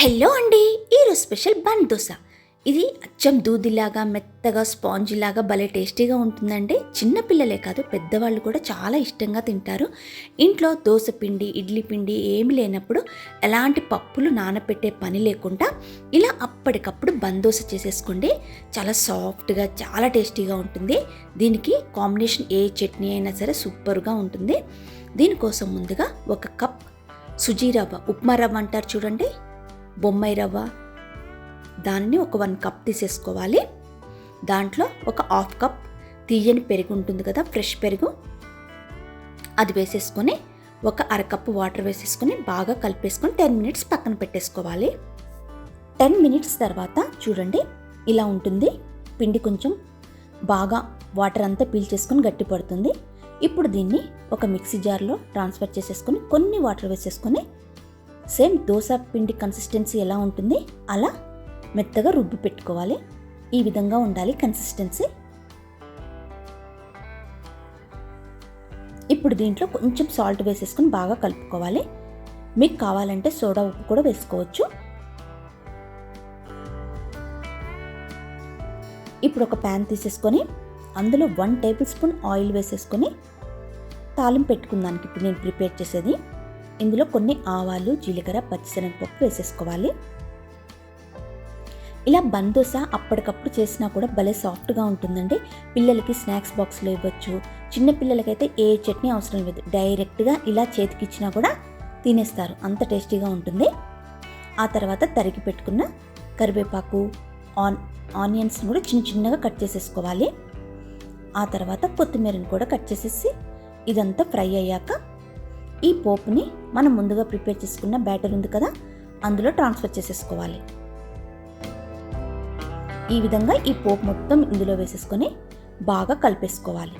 Hello అండి ఈరోజు special bun dosa. ఇది అచ్చం దూదిలాగా మెత్తగా స్పాంజీ లాగా భలే టేస్టీగా ఉంటుందండి. చిన్నపిల్లలే కాదు పెద్దవాళ్ళు కూడా చాలా ఇష్టంగా తింటారు. ఇంట్లో దోశ పిండి ఇడ్లీ పిండి ఏమి లేనప్పుడు ఎలాంటి పప్పులు నానబెట్టే పని లేకుండా ఇలా అప్పటికప్పుడు బందోస చేసేసుకోండి. చాలా సాఫ్ట్గా చాలా టేస్టీగా ఉంటుంది. దీనికి కాంబినేషన్ ఏ చట్నీ అయినా సరే సూపర్గా ఉంటుంది. దీనికోసం ముందుగా ఒక కప్ సుజీ రవ్వ ఉప్మా రవ్వ అంటారు చూడండి. బొమ్మాయి రవ్వ. దానిని ఒక వన్ కప్ తీసేసుకోవాలి. దాంట్లో ఒక హాఫ్ కప్ తీయని పెరుగు ఉంటుంది కదా ఫ్రెష్ పెరుగు. అది వేసేసుకొని ఒక అరకప్పు వాటర్ వేసేసుకొని బాగా కలిపేసుకొని టెన్ మినిట్స్ పక్కన పెట్టేసుకోవాలి. టెన్ మినిట్స్ తర్వాత చూడండి ఇలా ఉంటుంది. పిండి కొంచెం బాగా వాటర్ అంతా పీల్చేసుకొని గట్టి పడుతుంది. ఇప్పుడు దీన్ని ఒక మిక్సీ జార్లో ట్రాన్స్ఫర్ చేసేసుకొని కొన్ని వాటర్ వేసేసుకొని సేమ్ దోశ పిండి కన్సిస్టెన్సీ ఎలా ఉంటుంది? అలా మెత్తగా రుబ్బి పెట్టుకోవాలి. ఈ విధంగా ఉండాలి కన్సిస్టెన్సీ ఇప్పుడు దీంట్లో కొంచెం సాల్ట్ వేసేసుకొని బాగా కలుపుకోవాలి. మీకు కావాలంటే సోడా ఉప్పు కూడా వేసుకోవచ్చు. ఇప్పుడు ఒక ప్యాన్ తీసేసుకొని అందులో వన్ టేబుల్ స్పూన్ ఆయిల్ వేసేసుకొని తాలింపు పెట్టుకుందానికి ఇప్పుడు నేను ప్రిపేర్ చేసేది. ఇందులో కొన్ని ఆవాలు జీలకర్ర పచ్చిశనగపప్పు వేసేసుకోవాలి. ఇలా బందోస అప్పటికప్పుడు చేసినా కూడా భలే సాఫ్ట్గా ఉంటుందండి. పిల్లలకి స్నాక్స్ బాక్స్లో ఇవ్వచ్చు. చిన్న పిల్లలకైతే ఏ చట్నీ అవసరం లేదు. డైరెక్ట్గా ఇలా చేతికిచ్చినా కూడా తినేస్తారు. అంత టేస్టీగా ఉంటుంది. ఆ తర్వాత తరిగి పెట్టుకున్న కరివేపాకు ఆన్ ఆనియన్స్ని కూడా చిన్న చిన్నగా కట్ చేసేసుకోవాలి. ఆ తర్వాత కొత్తిమీరని కూడా కట్ చేసేసి ఇదంతా ఫ్రై అయ్యాక ఈ పోపుని మనం ముందుగా ప్రిపేర్ చేసుకున్న బ్యాటర్ ఉంది కదా అందులో ట్రాన్స్ఫర్ చేసేసుకోవాలి. ఈ విధంగా ఈ పోపు మొత్తం ఇందులో వేసేసుకొని బాగా కలిపేసుకోవాలి.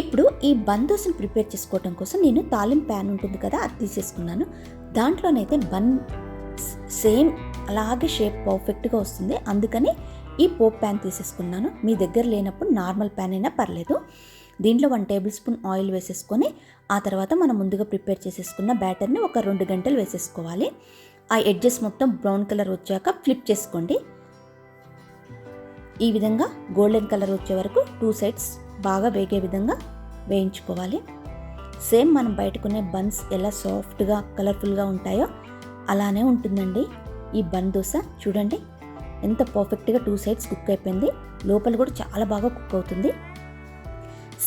ఇప్పుడు ఈ బందోసుని ప్రిపేర్ చేసుకోవడం కోసం నేను తాలిం ప్యాన్ ఉంటుంది కదా అది తీసేసుకున్నాను. దాంట్లోనైతే బన్ సేమ్ అలాగే షేప్ పర్ఫెక్ట్గా వస్తుంది. అందుకని ఈ పోప్ ప్యాన్ తీసేసుకున్నాను. మీ దగ్గర లేనప్పుడు నార్మల్ ప్యాన్ అయినా పర్లేదు. దీంట్లో వన్ టేబుల్ స్పూన్ ఆయిల్ వేసేసుకొని ఆ తర్వాత మనం ముందుగా ప్రిపేర్ చేసేసుకున్న బ్యాటర్ని ఒక రెండు గంటలు వేసేసుకోవాలి. ఆ ఎడ్జెస్ మొత్తం బ్రౌన్ కలర్ వచ్చాక ఫ్లిప్ చేసుకోండి. ఈ విధంగా గోల్డెన్ కలర్ వచ్చే వరకు టూ సైడ్స్ బాగా వేగే విధంగా వేయించుకోవాలి. సేమ్ మనం బయటకునే బన్స్ ఎలా సాఫ్ట్గా కలర్ఫుల్గా ఉంటాయో అలానే ఉంటుందండి. ఈ బన్ దోశ చూడండి ఎంత పర్ఫెక్ట్గా టూ సైడ్స్ కుక్ అయిపోయింది. లోపల కూడా చాలా బాగా కుక్ అవుతుంది.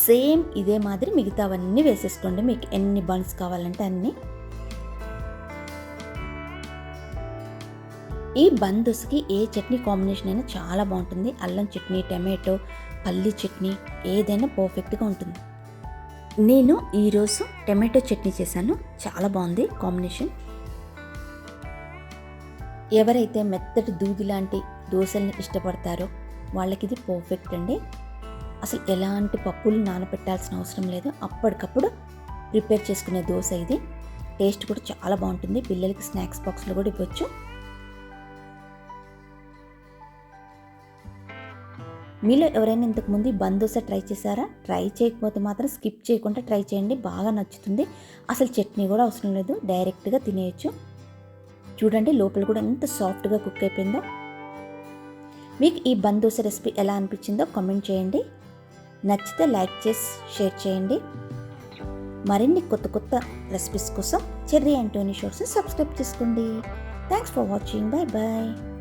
సేమ్ ఇదే మాదిరి మిగతావన్నీ వేసేసుకోండి. మీకు ఎన్ని బన్స్ కావాలంటే అన్నీ. ఈ బన్ ఏ చట్నీ కాంబినేషన్ అయినా చాలా బాగుంటుంది. అల్లం చట్నీ టమాటో పల్లి చట్నీ ఏదైనా పర్ఫెక్ట్గా ఉంటుంది. నేను ఈరోజు టమాటో చట్నీ చేశాను. చాలా బాగుంది కాంబినేషన్. ఎవరైతే మెత్తటి దూది లాంటి దోశల్ని ఇష్టపడతారో వాళ్ళకి ఇది పర్ఫెక్ట్ అండి. అసలు ఎలాంటి పప్పులు నానబెట్టాల్సిన అవసరం లేదు. అప్పటికప్పుడు ప్రిపేర్ చేసుకునే దోశ ఇది. టేస్ట్ కూడా చాలా బాగుంటుంది. పిల్లలకి స్నాక్స్ బాక్స్లో కూడా ఇవ్వచ్చు. మీలో ఎవరైనా ఇంతకుముందు బంద్ దోశ ట్రై చేశారా? ట్రై చేయకపోతే మాత్రం స్కిప్ చేయకుండా ట్రై చేయండి. బాగా నచ్చుతుంది. అసలు చట్నీ కూడా అవసరం లేదు. డైరెక్ట్గా తినేయచ్చు. చూడండి లోపల కూడా ఎంత సాఫ్ట్గా కుక్ అయిపోయిందో. మీకు ఈ బంద్ దోశ రెసిపీ ఎలా అనిపించిందో కామెంట్ చేయండి. నచ్చితే లైక్ చేసి షేర్ చేయండి. మరిన్ని కొత్త కొత్త రెసిపీస్ కోసం చెర్రీ అంటోనీ షోర్స్ సబ్స్క్రైబ్ చేసుకోండి. Thanks for watching bye bye